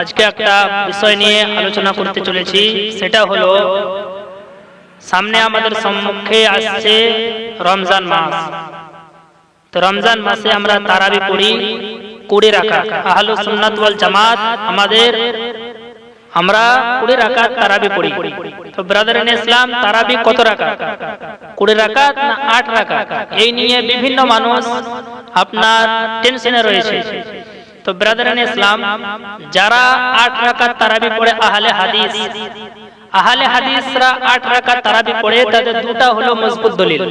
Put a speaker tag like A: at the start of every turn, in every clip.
A: আজকে একটা বিষয় নিয়ে আলোচনা করতে চলেছি, সেটা হলো সামনে আমাদের সম্মুখে আসছে রমজান মাস। তো রমজান মাসে আমরা তারাবি পড়ি, কুড়ি রাখা আহলু সুন্নাত ওয়াল জামাত আমাদের, আমরা কুড়ি রাকাত তারাবি পড়ি। তো ব্রাদার ইন ইসলাম, তারাবি কত রাকাত? কুড়ি রাকাত না আট রাকাত? এই নিয়ে বিভিন্ন মানুষ আপনার টেনশনে রয়েছে। তো ব্রাদারান ইসলাম যারা আট রাকাত তারাবি পড়ে আহলে হাদিস, আহলে হাদিসরা আট রাকাত তারাবি পড়ে, তাদের দুটা হলো মজবুত দলিল।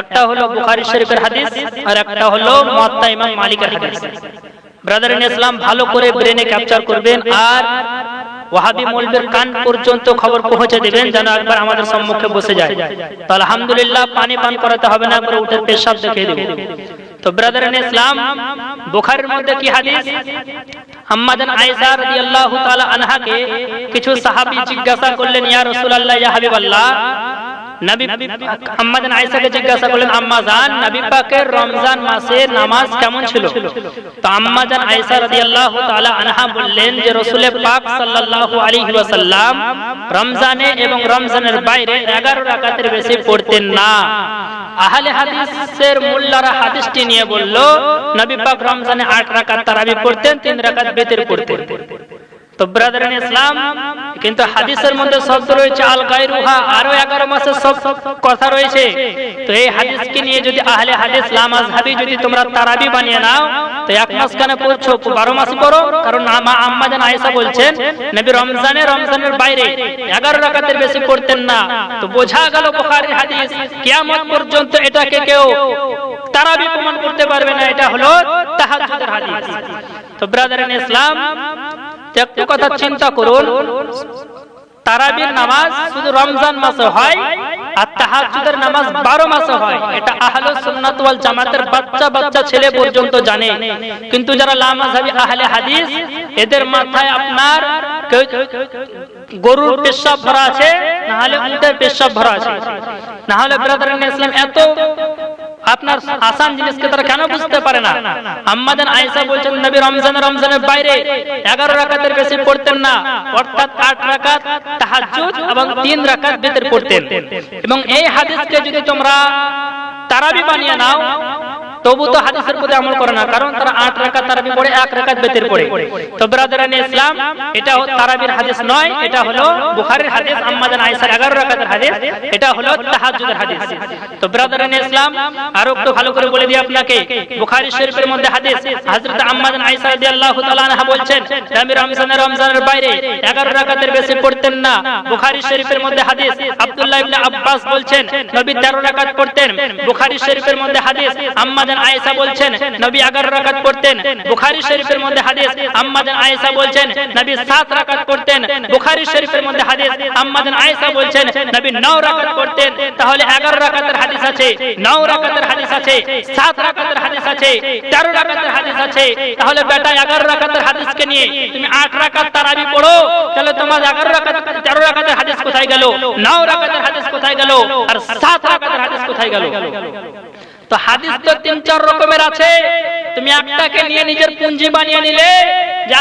A: একটা হলো বুখারী শরীফের হাদিস, আর একটা হলো মুয়াত্তা ইমাম মালিকের হাদিস। ব্রাদার ইন ইসলাম ভালো করে ব্রেনে ক্যাপচার করবেন, আর ওয়াহাবি মৌলবীর কান পর্যন্ত খবর পৌঁছে দেবেন, যেন একবার আমাদের সম্মুখে বসে যায়। তো আলহামদুলিল্লাহ, পানি পান করাতে হবে না, করে উঠে পেশাব দেখে দেব। তো ব্রাদার ইন ইসলাম বুখারীর মধ্যে কি হাদিস? আম্মাদান আয়েশা রাদিয়াল্লাহু তাআলা আনহাকে কিছু সাহাবী জিজ্ঞাসা করলেন, ইয়া রাসূলুল্লাহ, ইয়া হাবিবাল্লাহ নবী আম্মাদান আয়েশাকে জিজ্ঞাসা করলেন আম্মা নবী পাকের রমজান মাসে নামাজ কেমন ছিল? তো আম্মা আয়েশা রাদিয়াল্লাহু তাআলা আনহা বললেন যে রাসূল পাক সাল্লাল্লাহু আলাইহি ওয়াসাল্লাম রমজানে এবং রমজানের বাইরে 11 রাকাতের বেশি পড়তেন না। আহলে হাদিসের মোল্লারা হাদিসটি নিয়ে বলল নবী পাক রমজানে 8 রাকাত তারাবি পড়তেন 3 রাকাত বেতের পড়তেন। তো ব্রাদার ইসলাম, কিন্তু হাদিসের মধ্যে শব্দ রয়েছে, আল গায়রুহা আরও 11 মাসের সব কথা রয়েছে। তোমরা তারাবি বানিয়ে নাও, তো এক মাস পড়ছো 12 মাসই পড়ো, কারণ মা আম্মা আয়েশা বলছেন, নবী রমজানে রমজানের বাইরে 11 রাকাতের বেশি পড়তেন না। তো বোঝা গেল হাদিস, কিয়ামত পর্যন্ত এটাকে কেউ তারাবি প্রমাণ করতে পারবে না, এটা হলো তাহাজ্জুদের হাদিস। তো ব্রাদার ইসলাম একটু কথা চিন্তা করুন। তারাবির নামাজ শুধু রমজান মাসে হয় আর তাহাজ্জুদের নামাজ 12 মাসে হয়। এটা আহলে সুন্নাত ওয়াল জামাতের বাচ্চা বাচ্চা ছেলে পর্যন্ত জানে। কিন্তু যারা লামাযহাবি আহলে হাদিস, এদের মাথায় আপনার গরুর পেশাব ভরা আছে না হলে উটের পেশাব ভরা আছে। না হলে ব্রাদার ইসলাম এত আপনার আসান জিনিসকে তারা কেন বুঝতে পারে না? আম্মাদান আয়েশা বলছেন, নবী রমজান, রমজানের বাইরে 11 রাকাতের বেশি পড়তেন না। অর্থাৎ 8 রাকাত তাহাজ্জুদ এবং 3 রাকাত বিতর পড়তেন এবং এই হাদিসকে যদি তোমরা তারাবি বানিয়ে নাও তবু তো হাদিসের প্রতি আমল করে না, কারণ তারা আট রাকাত তারাবি পড়ে, এক রাকাত বেতের পড়ে। তো ব্রাদারান ইসলাম, এটা তারাবির হাদিস নয়, এটা হলো বুখারীর হাদিস, আম্মাদান আয়েশার 11 রাকাতের হাদিস, এটা হলো তাহাজ্জুদের হাদিস। তো ব্রাদারান ইসলাম, আরও একটু ভালো করে বলে দিই আপনাকে, বুখারী শরীফের মধ্যে হাদিস হযরত আম্মাদান আয়েশা রাদিয়াল্লাহু তাআলা আনহা বলছেন নবী রমজানের রমজানের বাইরে 11 রাকাতের বেশি পড়তেন না। বুখারী শরীফের মধ্যে হাদিস, আব্দুল্লাহ আব্বাস বলছেন, নবী 13 রাকাত পড়তেন। বুখারী শরীফের মধ্যে হাদিস আম্মা জান আয়েশা বলছেন, নবী 11 রাকাত পড়তেন, বুখারী শরীফের মধ্যে হাদিস আম্মা আয়েশা বলছেন, নবী 7 রাকাত পড়তেন, বুখারী শরীফের মধ্যে হাদিস আম্মা আয়েশা বলছেন, নবী 9 রাকাত পড়তেন, তাহলে 11 রাকাতের হাদিস আছে 9 রাকাতের হাদিস আছে 7 রাকাতের হাদিস আছে 13 রাকাতের হাদিস আছে, তাহলে বেটা 11 রাকাতের হাদিসকে নিয়ে তুমি 8 রাকাত তারাবি পড়ো, তাহলে তোমার 11 রাকাত 13 রাকাতের হাদিস কোথায় গেল? 9 রাকাতের হাদিস কোথায় গেল? আর 7 রাকাতের হাদিস কোথায় গেল? তো হাদিস তো তিন চার রকমের আছে। তুমি একটাকে নিয়ে নিজের পুঞ্জি বানিয়ে নিলে যে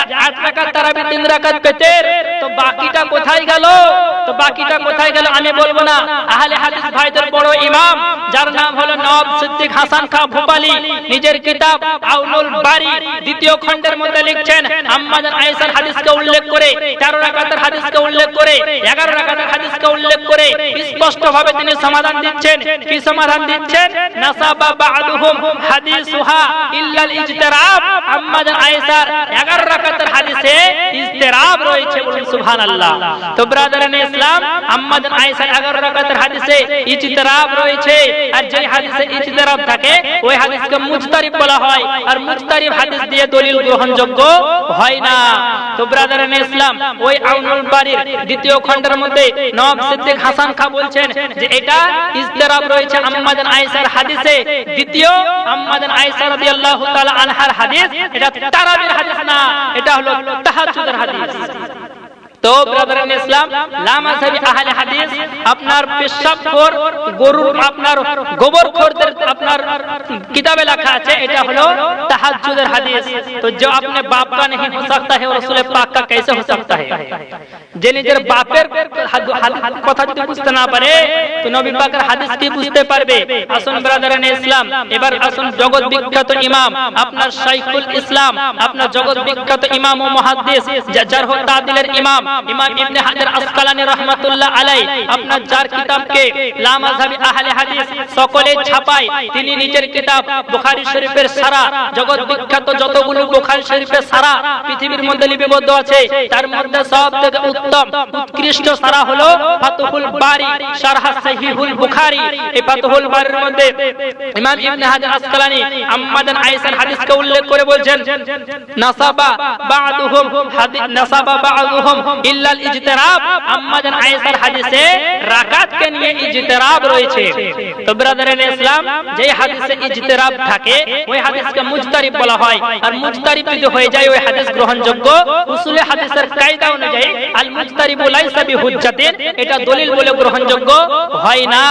A: তো বাকিটা কোথায় গেল? তো বাকিটা কোথায় আমি বলব ইমাম সিদ্দিক হাসান ভোপালী, নিজের দ্বিতীয় খণ্ডের মধ্যে লিখছেন হাদিসকে উল্লেখ করে 13 রাকাতের হাদিসকে উল্লেখ করে 11 রাকাতের হাদিসকে উল্লেখ করে স্পষ্ট ভাবে তিনি সমাধান দিচ্ছেন। কি সমাধান দিচ্ছেন? নাসাবা বা'দুহুম হাদিসুহা ইল্লা ইজতিরাব। আম্মাজান আয়েশার 11 রাকাতের হাদিসে ইজতিরাব রয়েছে বলুন সুবহানাল্লাহ। তো ব্রাদারান ইসলাম আম্মাজান আয়েশার 11 রাকাতের হাদিসে ইজতিরাব রয়েছে। আর যে হাদিসে ইজতিরাব থাকে, ওই হাদিসকে মুজতারিব বলা আর মুজতারিব হাদিস দিয়ে দলিল গ্রহণযোগ্য না। তো ব্রাদারান ইসলাম, ওই আউনুল বাড়ির দ্বিতীয় খণ্ডের মধ্যে নওয়াব হাসান খা বলছেন যে এটা ইজতিরাব রয়েছে আম্মাজান আয়েশার হাদিসে। দ্বিতীয় রাদিয়াল্লাহু তাআলা আনহার হাদিস, এটা তারাবির হাদিস না। এটা হলো তাহাজ্জুদের হাদিস। তো ব্রাদার ইসলাম লামাজহাবি আহলে হাদিস আপনার পেশাব খোর গরুর আপনার গোবর খোরদের আপনার কিতাবে লেখা আছে এটা হলো তাহাজ্জুদের হাদিস তো जो अपने बाप का नहीं हो सकता है और रसूल पाक का कैसे हो सकता है যে নিজের বাপের হাদ- হাদ- কথা যদি বুঝতে না পারে তো নবী পাকের হাদিস কি বুঝতে পারবে আসুন ব্রাদারান ইসলাম এবার আসুন জগৎ বিখ্যাত ইমাম আপনার শাইখুল ইসলাম আপনার জগৎ বিখ্যাত ইমাম ও মুহাদ্দিস যা- যার হো তাদিলের ইমাম ইমাম ইবনে হাজার আসকালানি রাহমাতুল্লাহ আলাই আপনার যার কিতাবকে লা মাযহাবি আহলে হাদিস সকলে ছাপায়, তিনি নিজের কিতাব বুখারী শরীফের সারা, জগৎ বিখ্যাত যতগুলো বুখারী শরীফের সারা পৃথিবীর মধ্যে লিপিবদ্ধ আছে, তার মধ্যে সবথেকে উত্তম, উৎকৃষ্ট সারা হলো ফাতহুল বারি, শারহ সহিহুল বুখারী। এই ফাতহুল বারির মধ্যে ইমাম ইবনে হাজার আসকালানি আম্মাদান আয়েশার হাদিসকে উল্লেখ করে বলছেন, নাসাবা বা'দুহুম নাসাবা বা'দুহুম ইল্লাল ইজতিরাব। আম্মাদান আয়েশার হাদিসে রাকাতকে নিয়ে ইজতিরাব রয়েছে। তো ইসলাম যে হাদিসে ইজতিরাব থাকে, ওই হাদিসকে মুজতারিব বলা হয়। আর মুজতারিব যদি হয়ে যায়, ওই হাদিস গ্রহণযোগ্য। উসুলে হাদিসের কায়দা অনুযায়ী আল মুজতারিবু লাইসা এটা দলিল বলে গ্রহণযোগ্য হয় না।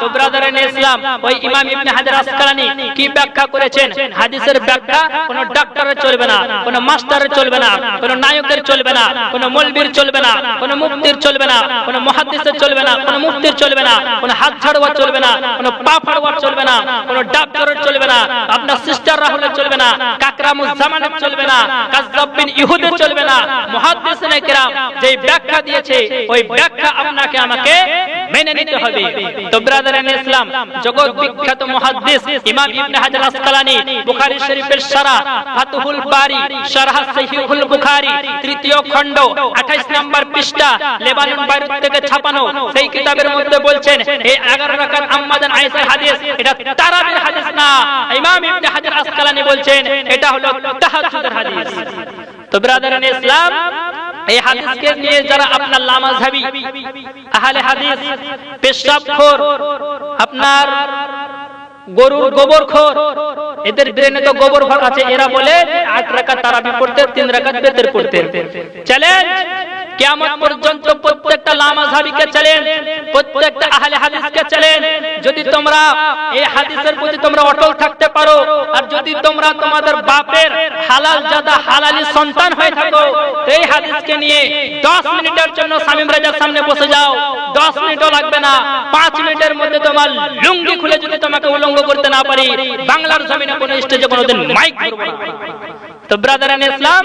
A: তো ব্রাদারেন ইসলাম, ওই ইমাম ইবনে হাজার আসকালানি কি ব্যাখ্যা করেছেন? হাদিসের ব্যাখ্যা কোন ডাক্তারের চলবে না, কোন মাস্টারের চলবে না, কোন নায়কের চলবে না, কোন মৌলবীর চলবে না কোন মুক্তির চলবে না কোন মহাদেশের চলবে না কোন মুক্তির চলবে না কোন হাত ছাড়ওয়ার চলবে না কোন পা ফাড়ওয়ার চলবে না কোন ডাক্তারের চলবে না আপনার সিস্টার রাহুলের চলবে না কাকরামুজ জামানের চলবে না কাজ্জাব ইহুদের চলবে না মহাদেশ কেরাম যে ব্যাখ্যা দিয়েছে ওই ব্যাখ্যা আপনাকে আমাকে মেনে নিতে হবে। তো ব্রাদারান ইসলাম, জগৎ বিখ্যাত মুহাদ্দিস ইমাম ইবনে হাজার আসকালানি, বুখারী শরীফের সারা ফাতহুল বারি শারহ সহিহুল বুখারী, তৃতীয় খণ্ড 28 নম্বর পৃষ্ঠা, লেবানন, বাইরুত থেকে ছাপানো, সেই কিতাবের মধ্যে বলছেন এই 11 রাকাত আম্মাদান আয়েশার হাদিস, এটা তারাবির হাদিস না। ইমাম ইবনে হাজার আসকালানি বলছেন, এটা হলো তাহাজ্জুদের হাদিস। তো ব্রাদারান ইসলাম এই হাদিসকে নিয়ে যারা আপনার লামাজহাবি আহলে হাদিস, পেশাবখোর, আপনার গরুর গোবর খোর এদের ব্রেনে তো গোবর ভর আছে, এরা বলে আট রাকাত তারাবি পড়তে, তিন রাকাত বেতের পড়তে। চ্যালেঞ্জ কিয়ামত পর্যন্ত প্রত্যেকটা লামাজহাবিকে চলেন, প্রত্যেকটা আহলে হাদিসকে চলেন। যদি তোমরা এই হাদিসের প্রতি তোমরা অটল থাকতে পারো, আর যদি তোমরা তোমাদের বাপের হালাল জাদা হালালি সন্তান হয়ে থাকো এই হাদিসকে নিয়ে 10 মিনিটের জন্য সামিম রাজার সামনে বসে যাও। 10 মিনিটও লাগবে না। পাঁচ মিনিটের মধ্যে তোমার লুঙ্গি খুলে যদি তোমাকে উলঙ্গ করতে না পারি, বাংলার জমিনে কোনো স্টেজে কোনোদিন মাইক তো ব্রাদারান ইসলাম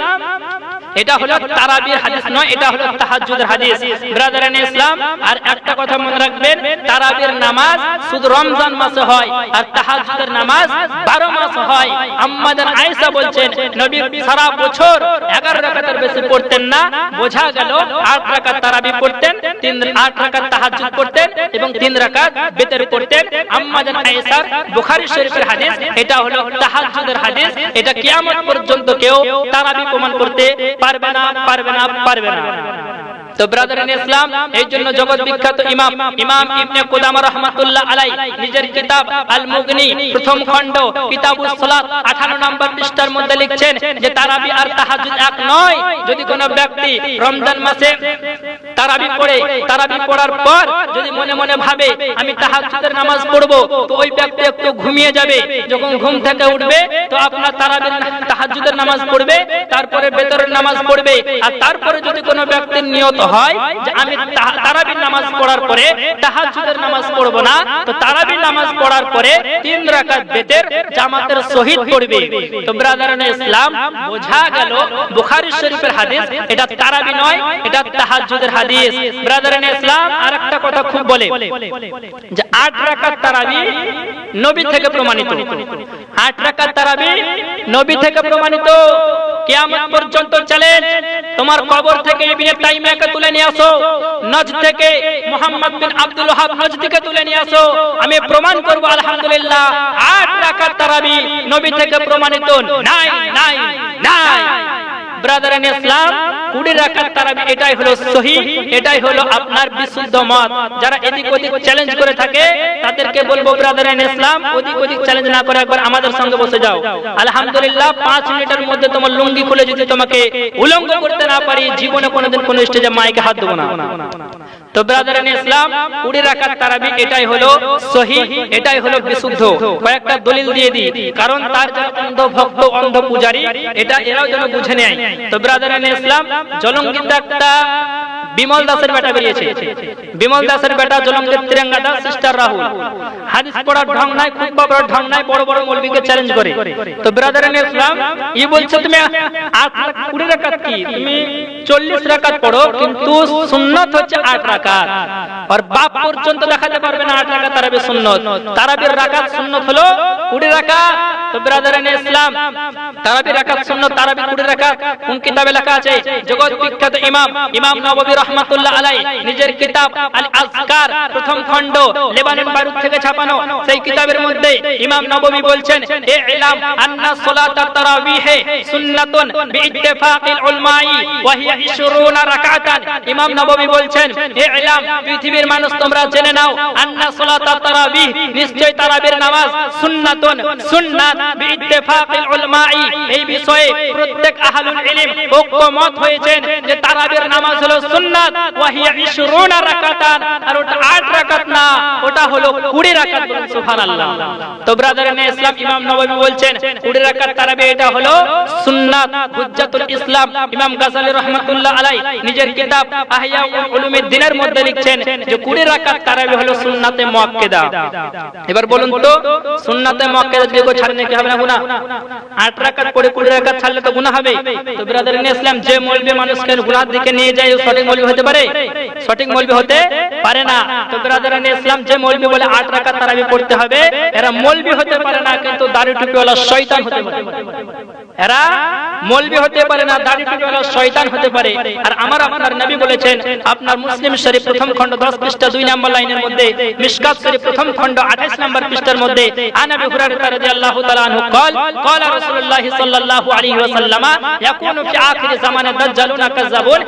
A: এটা হলো তারাবির হাদিস নয়, এটা হলো তাহাজ্জুদের হাদিস। ব্রাদারান ইসলাম আর একটা কথা মনে রাখবেন, তারাবির নামাজ শুধু রমজান মাসে হয়, আর তাহাজ্জুদের নামাজ 12 মাস হয়। আম্মাদান আয়েশা বলছেন, নবী সারা বছর 11 রাকাতের বেশি পড়তেন না, বোঝা গেল 8 রাকাত তারাবি পড়তেন 3 8 রাকাত তাহাজ্জুদ পড়তেন এবং তিন রাকাত বেতর পড়তেন। আম্মাদান আয়েশার বুখারী শরীফের হাদিস, এটা হলো তাহাজ্জুদের হাদিস। এটা কিয়ামত পর্যন্ত কেউ তারাবি প্রমাণ করতে পারবে না পারবে না পারবে না। তো ব্রাদার ইন ইসলাম এই জন্য জগৎ বিখ্যাত ইমাম ইমাম ইবনে কুদামা রাহমাতুল্লাহ আলাই নিজের কিতাব আল মুগনি প্রথম খণ্ড কিতাবুস সালাত 18 নম্বর পৃষ্ঠার মধ্যে লিখছেন যে তারাবি আর তাহাজ্জুদ এক নয়, যদি কোনো ব্যক্তি রমজান মাসে তারাবি পড়ে, তারাবি পড়ার পর যদি মনে মনে ভাবে, আমি তাহাজ্জুদের নামাজ পড়ব, তো ওই ব্যক্তি একটু ঘুমিয়ে যাবে, যখন ঘুম থেকে উঠবে, তো আপনার তারাবির তাহাজ্জুদের নামাজ পড়বে, তারপরে বেতরের নামাজ পড়বে, আর তারপরে যদি কোনো ব্যক্তির নিয়ত হয় যে আমি তারাবির নামাজ পড়ার পরে তাহাজ্জুদের নামাজ পড়ব না। তো তারাবির নামাজ পড়ার পরে তিন বেতের শহীদ পড়বে তো ব্রাদারান ইসলাম বোঝা শরীফের হাদিস, এটা তারাবি নয়, এটা তাহাজ্জুদের হাদিস। ব্রাদারান ইসলাম আরেকটা কথা খুব বলে, যে আট রাকাত তারাবি নবী থেকে প্রমাণিত। আট রাকাত তারাবি নবী থেকে প্রমাণিত। কিয়ামত পর্যন্ত চ্যালেঞ্জ তোমার কবর থেকে ইবনে তাইমিয়াকে তুলে নিয়ে আসো। নজ থেকে মোহাম্মদ বিন আব্দুল ওয়াহাব নজ থেকে তুলে নিয়ে আসো। আমি প্রমাণ করব, আলহামদুলিল্লাহ, আট রাকাত তারাবি নবী থেকে প্রমাণিত। নাই নাই নাই। ব্রাদার ইসলাম কুড়ি রাখার তারা এটাই হলো সহি, এটাই হলো আপনার বিশুদ্ধ মত। যারা এদিক ওদিক চ্যালেঞ্জ করে থাকে, তাদেরকে বলব ব্রাদার ইন ইসলাম ওদিক ওদিক চ্যালেঞ্জ না করে একবার আমাদের সঙ্গে বসে যাও। আলহামদুলিল্লাহ, পাঁচ মিনিটের মধ্যে তোমার লুঙ্গি খুলে যদি তোমাকে উলঙ্গ করতে না পারি, জীবনে কোনোদিন কোনো স্টেজে মাইকে হাত দেবো না। তো ব্রাদার ইসলাম কুড়ি রাকাত তারাবি এটাই হলো সহি, এটাই হলো বিশুদ্ধ। কয়েকটা দলিল দিয়ে দিই। কারণ তার অন্ধ ভক্ত অন্ধ পূজারী এটা এরাও যেন বুঝে নেয়। তো ব্রাদার ইসলাম জলঙ্গিত একটা বিমল দাসের বেটা বেরিয়েছে। বিমল দাসের বেটা জলঙ্গিত তিরঙ্গা দাস সিস্টার রাহুল। হাদিস পড়ার ঢং নাই খুব পড়ার ঢং নাই, বড় বড় মৌলবীকে চ্যালেঞ্জ করে। তো ব্রাদার ইন ইসলাম ই বলছে, তুমি আট কুড়ি রাকাত কি? তুমি চল্লিশ রাকাত পড়ো, কিন্তু সুন্নত হচ্ছে আট রাকাত। আর বাপ পর্যন্ত দেখাতে পারবে না আট রাকাত তারাবি সুন্নত। তারাবির রাকাত সুন্নত হলো কুড়ি রাকাত। তো ব্রাদার ইন ইসলাম তারাবি রাকাত সুন্নত তারাবি কুড়ি রাকাত। কোন কিতাবে লেখা আছে? জগৎ বিখ্যাত ইমাম ইমাম নববী রহমাতুল্লাহ আলাই নিজের কিতাব আল আজকার প্রথম খণ্ড, লেবানন বাইরুত থেকে ছাপানো, সেই কিতাবের মধ্যে ইমাম নববী বলছেন এ ইলাম আন্না সালাতাত তারাবিহ সুন্নাতুন বিইত্তিফাকিল উলামাই, ওয়া হিয়া 20 রাকাতান। ইমাম নববী বলছেন এ ইলাম, পৃথিবীর মানুষ, তোমরা জেনে নাও, আন্না সালাতাত তারাবিহ, নিশ্চয় তারাবির নামাজ সুন্নাতুন, সুন্নাত বিইত্তিফাকিল উলামাই। এই বিষয়ে প্রত্যেক আহলুল ইলম ঐক্যমত হয়েছেন যে তারাবির নামাজ হলো সুন্নাত। ওয়া হিয়া 20 রাকাতান, আর ওটা 8 রাকাত না, ওটা হলো 20 রাকাত বলুন, সুবহানাল্লাহ। তো ব্রাদার ইন ইসলাম, ইমাম নববী বলছেন 20 রাকাত তারাবি, এটা হলো সুন্নাত, হুজ্জাতুল ইসলাম, ইমাম গাজালি রাহমাতুল্লাহ আলাই নিজের কিতাব আহইয়া উলুমিদ দ্বীনের মধ্যে লিখছেন যে 20 রাকাত তারাবি হলো সুন্নাতে এবার বলুন তো, সুন্নাতে যদি কেউ কি হবে না গুনাহ? 8 রাকাত পড়ে 20 রাকাত ছাড়লে তো গুনাহ হবে। তো ব্রাদার ইন ইসলাম, যে মৌলবী মানুষকে গুনাহের দিকে নিয়ে যায় সঠিক মৌলবী হতে পারে সঠিক মৌলবী হতে পারে না তো ব্রাদার ইন ইসলাম যে মৌলবী বলে 8 রাকাত তারাবি পড়তে হবে এরা মৌলবী হতে পারে না কিন্তু দাড়ি টুপিওয়ালা শয়তান হতে পারে এরা মৌলবী হতে পারে না দাড়ি টুপিওয়ালা শয়তান হতে পারে আর আমার আপনার নবী বলেছেন আপনার মুসলিম শরীফ প্রথম খণ্ড 10 পৃষ্ঠা 2 নম্বর লাইনের মধ্যে মিশকাত শরীফ প্রথম খণ্ড 28 নম্বর পৃষ্ঠার মধ্যে আনাবি হুরায়রা রাদিয়াল্লাহু তাআলা আনহু قال قال رسول الله صلى الله عليه وسلم يكون في اخر زمان دجالون كذابون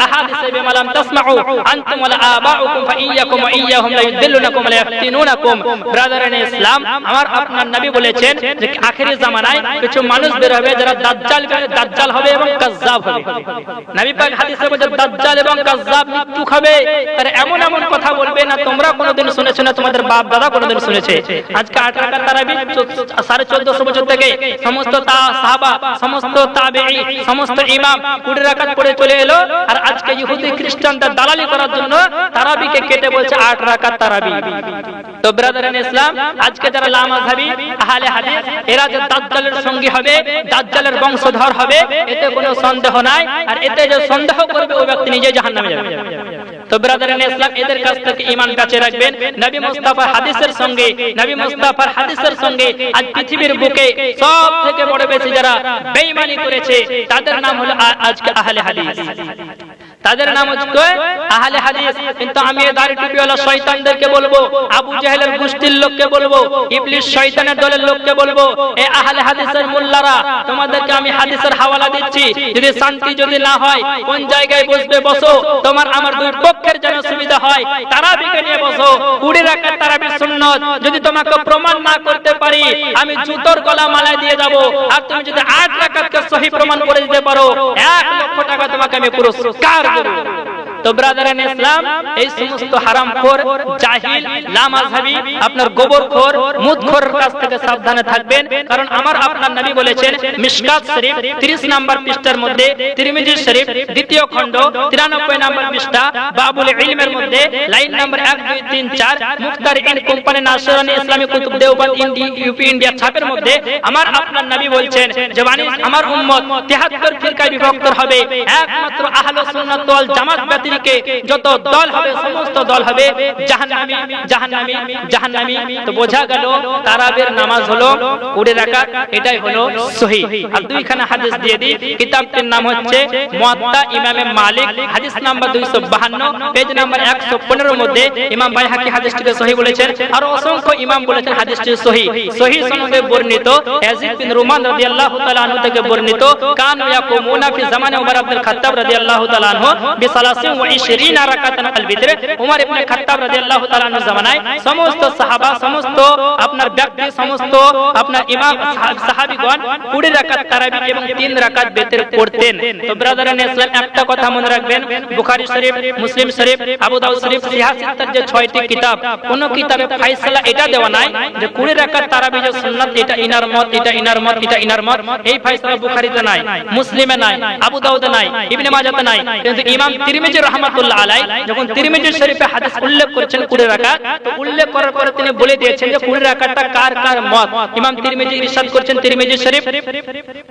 A: ياتونكم من الاحاديث بما لم تسمعوا انتم ولا اباؤكم فاياكم واياهم لا يضلونكم ولا يفتنونكم ব্রাদার ইন ইসলাম আমার আপনার নবী বলেছেন যে আখেরি জামানায় কিছু মানুষ বের হবে যারা দাজ্জাল দাজ্জাল হবে এবং কাজ্জাব হবে নবী পাক হাদিসে বলেছে দাজ্জাল এবং কাজ্জাব মৃত্যু খাবে তার এমন এমন কথা বলবে না তোমরা কোনোদিন শুনেছো না তোমাদের বাপ দাদা কোনোদিন শুনেছে আজকে আট রাকাত তারাবি সাড়ে চোদ্দশো বছর থেকে সমস্ত তা সাহাবা সমস্ত তাবেঈ সমস্ত ইমাম কুড়ি রাকাত পড়ে চলে এলো আর আজকে ইহুদি খ্রিস্টানদের দালালি করার জন্য তারাবিকে কেটে বলছে আট রাকাত তারাবি। তো ব্রাদার ইন ইসলাম আজকে যারা লামাযহাবি আহলে হাদিস, এরা যে দাজ্জালের সঙ্গী হবে, দাজ্জালের বংশধর হবে, এতে কোনো সন্দেহ নাই, আর এতে যে সন্দেহ করবে, ওই ব্যক্তি নিজে জাহান্নামে যাবে। তো ব্রাদার ইন ইসলাম এদের কাছ থেকে ঈমান কাছে রাখবেন। নবী মুস্তাফার হাদিসের সঙ্গে, নবী মুস্তাফার হাদিসের সঙ্গে, আজ পৃথিবীর বুকে সব থেকে বড় বেশি যারা বেঈমানি করেছে, তাদের নাম হলো আজকে আহলে হাদিস। তাদের নাম হচ্ছে আহলে হাদিস। কিন্তু আমি এই দাড়ি টুপিওয়ালা শয়তানদেরকে বলব, আবু জাহেলের গোষ্ঠীর লোককে বলব, ইবলিস শয়তানের দলের লোককে বলব এই আহলে হাদিসের মোল্লারা, তোমাদেরকে আমি হাদিসের হাওয়ালা দিচ্ছি। যদি শান্তি যদি না হয়, কোন জায়গায় বসবে বসো, তোমার আমার দুই পক্ষের যেন সুবিধা হয় তারাবিকে নিয়ে বসো। কুড়ি রাখার তারাবি সুন্নত। যদি তোমাকে প্রমাণ না করতে পারি, আমি জুতোর গলা মালায় দিয়ে যাব। আর তুমি যদি আট রাকাতকে সহি প্রমাণ করে দিতে পারো, এক লক্ষ টাকা তোমাকে আমি পুরস্কার ダーダー তো ব্রাদার ইসলাম এই সমস্ত হারামখোর, জাহিল লামাযহাবি আপনার গোবরখোর, মুদখোরের কাছ থেকে সাবধানে থাকবেন। কারণ আমার আপনার নবী বলেছেন, মিশকাত শরীফ 30 নাম্বার পৃষ্ঠার মধ্যে, তিরমিজি শরীফ দ্বিতীয় খণ্ড 93 নাম্বার পৃষ্ঠা, বাবুল ইলমের মধ্যে, লাইন নাম্বার 1 2 3 4 মুখতার ইন কোম্পানি ইসলামী ইন্ডি ইউপি ছাপের মধ্যে, আমার আমার উম্মত 73 ফিরকায় বিভক্ত হবে। জামাত দিকে যত দল হবে, সমস্ত দল হবে জাহান্নামী জাহান্নামী জাহান্নামী। তো বোঝা গেল তারাবের নামাজ হলো কুড়ি রাকাত, এটাই হলো সহি। আর দুইখানা হাদিস দিয়ে দিই, কিতাবটির নাম হচ্ছে মুয়াত্তা ইমামে মালিক, হাদিস নাম্বার 252 পেজ নাম্বার 115 এর মধ্যে ইমাম বাইহাকি হাদিসটিকে সহি বলেছেন, আর অসংখ্য ইমাম বলেছেন হাদিসটি সহি। সহি সনদে বর্ণিত, ইয়াজিদ বিন রুমান রাদিয়াল্লাহু তাআলা আনহু থেকে বর্ণিত, কান ইয়াকুমুনা ফি জামানে উমর ইবনে খাত্তাব রাদিয়াল্লাহু তাআলা আনহু বিসালাসিন ওয়া 20 রাকাতান আল ইবনে খাত্তাব রাদিয়াল্লাহু তাআলা আনহু জামানায় সমস্ত সাহাবা সমস্ত আপনার ব্যক্তি সমস্ত আপনার ইমাম সাহাবীগণ 20 রাকাত তারাবি এবং 3 রাকাত বিতর পড়তেন। তো ব্রাদারান ইসলাম একটা কথা মনে রাখবেন বুখারী শরীফ মুসলিম শরীফ আবু দাউদ শরীফ সিহাহ সিত্তার যে 6টি কিতাব কোন কিতাবে ফায়সালা এটা দেওয়া নাই যে 20 রাকাত তারাবি যে সুন্নাত এটা ইনার মত এটা ইনার মত এটা ইনার মত এই ফায়সালা বুখারীতে নাই মুসলিমে নাই আবু দাউদে নাই ইবনে মাজাহতে নাই। কিন্তু ইমাম তিরমিজি রাহমাতুল্লাহ আলাই যখন তিরমিজি শরীফে হাদিস উল্লেখ করেছেন 20 রাকাত, তো উল্লেখ করার পরে তিনি বলে দিয়েছেন যে 20 রাকাতটা কার কার মত? ইমাম তিরমিজি ইরশাদ করেছেন তিরমিজি শরীফ।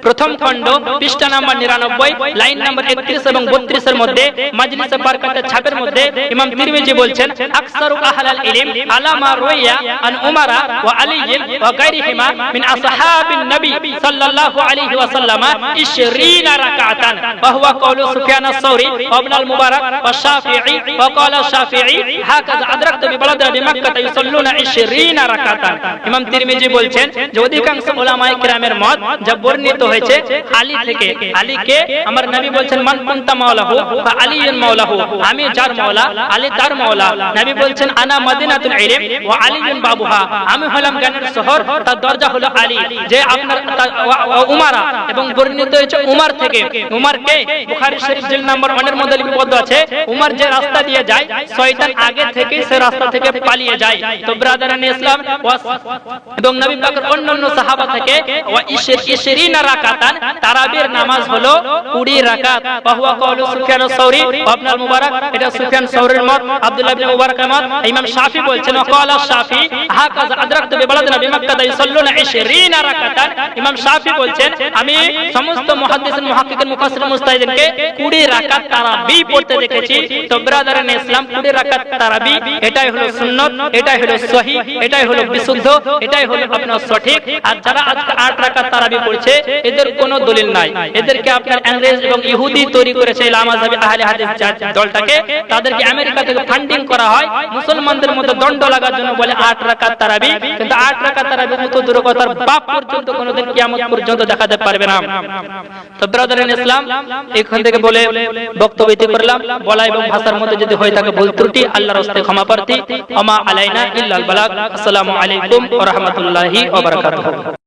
A: প্রথম খণ্ড, পৃষ্ঠা নাম্বার 99 লাইন নাম্বার 31 এবং 32 এর মধ্যে, মাজলিসে বারকাতের ছাপের মধ্যে ইমাম তিরমিজি বলছেন, আকসারু আহলাল ইলম আলা মা রুইয়া আন উমারা ওয়া আলী ওয়া গায়রিহিমা মিন আসহাবিন নবী সাল্লাল্লাহু আলাইহি ওয়া সাল্লামা 20 রাকাতান। ওয়া হুয়া কওলু সুফিয়ান আস-সাউরি ওয়া ইবনে আল মুবারাক। ক্বালা শাফিঈ হাকাযা আদরাকতু বিবালাদ বিমাক্কাহ ইউসাল্লুনা 20 রাকাতান ইমাম তিরমিজি বলছেন যে অধিকাংশ উলামায়ে কিরামের মত যা বর্ণিত হয়েছে আলী থেকে আলীকে আমার নবী বলছেন মান কুনতা মাওলাহু বা আলীয়ুন মাওলাহু আমি যার মাওলা আলী তার মাওলা নবী বলছেন আনা মদিনাতুল ইলম ওয়া আলীয়ুন বাবুহা আমি হলাম তার দরজা হলো আলী যে আপনার উমারা এবং বর্ণিত হয়েছে উমার থেকে উমার কে বুখারী শরীফ নাম্বার 1 এর মধ্যে লিপিবদ্ধ আছে উমার যে রাস্তা দিয়ে যায়, শয়তান আগে থেকে সে রাস্তা থেকে পালিয়ে যায়। তো ব্রাদারান ইসলাম এবং নবী পাকের অন্যান্য সাহাবা থেকে, ওয়া ইশর- ইশরিনা রাকাতান, তারাবির নামাজ হলো 20 রাকাত। ওয়া হুয়া কওলু সুফিয়ান ইবনে আল মুবারক, এটা সুফিয়ান সাউরির মত, আব্দুল্লাহ ইবনে মুবারকের মত। ইমাম শাফি বলছেন ক্বালা শাফি, হাকাযা আদরাকতু বিবালাদিনা বিমাক্কাহ ইউসাল্লুনা 20 রাকাতান। ইমাম শাফি বলছেন, আমি সমস্ত মুহাদ্দিসিন, মুহাক্কিকিন, মুফাসসিরিন, মুস্তাহিদিনকে 20 রাকাত তারাবি পড়তে দেখেছি তো ইসলাম 20 রাকাত তারাবি, এটাই হলো সুন্নাত, এটাই হলো সহি, এটাই হলো বিশুদ্ধ, এটাই হলো আপনার সঠিক। আর যারা আজকে 8 রাকাত তারাবি পড়ছে, এদের কোনো দলিল নাই। এদেরকে আপনার ইংরেজ এবং ইহুদি তৈরি করেছে আহলে হাদিস দলটাকে। তাদেরকে আমেরিকা থেকে ফান্ডিং করা হয়। মুসলমানদের মধ্যে দণ্ড লাগার জন্য বলে আট রাকাত তারাবি। কিন্তু আট রাকাত তারাবি মতো দুরকতার বাপ পর্যন্ত কোনোদিন কিয়ামত পর্যন্ত দেখাতে পারবে না। তো ইসলাম, এখান থেকে বলে বক্তব্য ইতি বলা এবং ভাষার মধ্যে যদি হয়ে থাকে ভুল ত্রুটি, আল্লাহর রাস্তায় ক্ষমা প্রার্থী। আমা আলাইনা ইল্লাল বালাগ। আসসালামু আলাইকুম ওয়া রাহমাতুল্লাহি ওয়া বারাকাতুহু।